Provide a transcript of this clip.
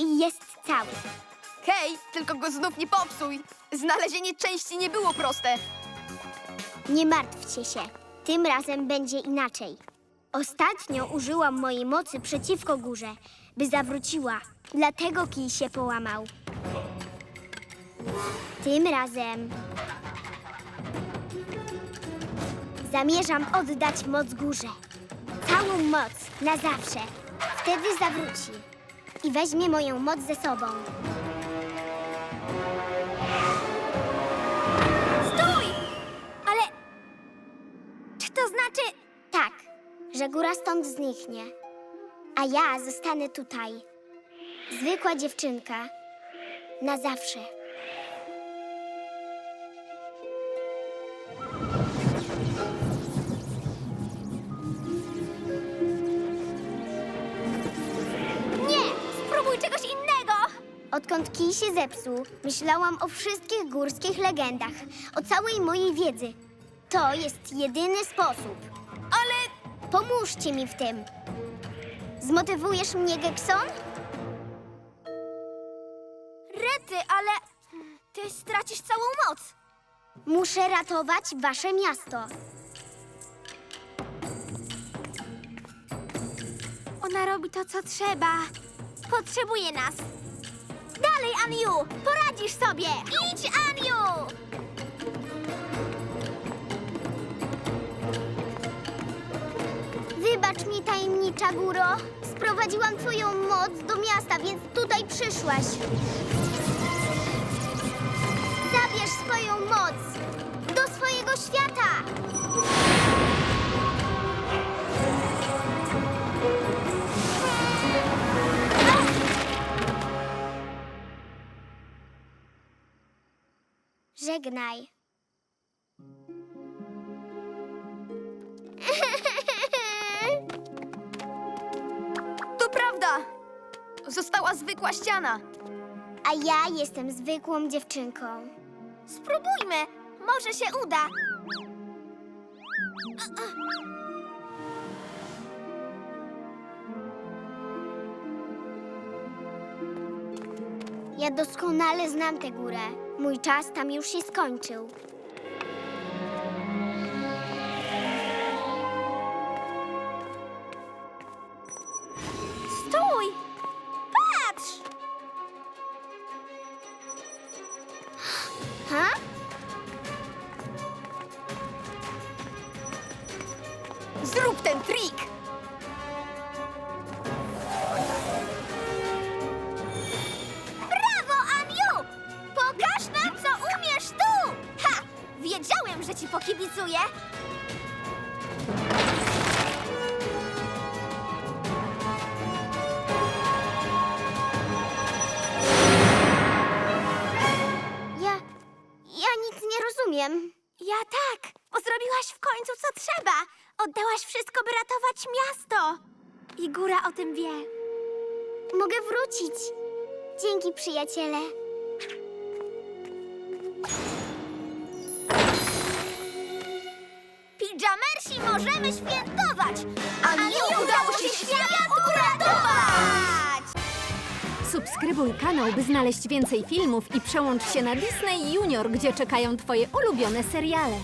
Jest cały. Hej, tylko go znów nie popsuj. Znalezienie części nie było proste. Nie martwcie się. Tym razem będzie inaczej. Ostatnio użyłam mojej mocy przeciwko górze, by zawróciła. Dlatego kij się połamał. Tym razem zamierzam oddać moc górze. Całą moc, na zawsze. Wtedy zawróci i weźmie moją moc ze sobą. Stój! Ale czy to znaczy... Tak, że góra stąd zniknie, a ja zostanę tutaj. Zwykła dziewczynka. Na zawsze. Odkąd kij się zepsuł, myślałam o wszystkich górskich legendach, o całej mojej wiedzy. To jest jedyny sposób. Ale pomóżcie mi w tym. Zmotywujesz mnie, Gekson? Rety, ale ty stracisz całą moc. Muszę ratować wasze miasto. Ona robi to, co trzeba. Potrzebuje nas. Dalej, Aniu! Poradzisz sobie! Idź, Aniu! Wybacz mi, tajemnicza góro. Sprowadziłam twoją moc do miasta, więc tutaj przyszłaś. Zabierz swoją moc Żegnaj. To prawda. Została zwykła ściana. A ja jestem zwykłą dziewczynką. Spróbujmy. Może się uda. Ja doskonale znam tę górę. Mój czas tam już się skończył. Stój! Patrz! Ha? Zrób ten trik. Ja... ja nic nie rozumiem. Ja tak, bo zrobiłaś w końcu, co trzeba. Oddałaś wszystko, by ratować miasto. I góra o tym wie. Mogę wrócić. Dzięki, przyjaciele. Możemy świętować! A mi udało się świat uratować! Subskrybuj kanał, by znaleźć więcej filmów i przełącz się na Disney Junior, gdzie czekają Twoje ulubione seriale.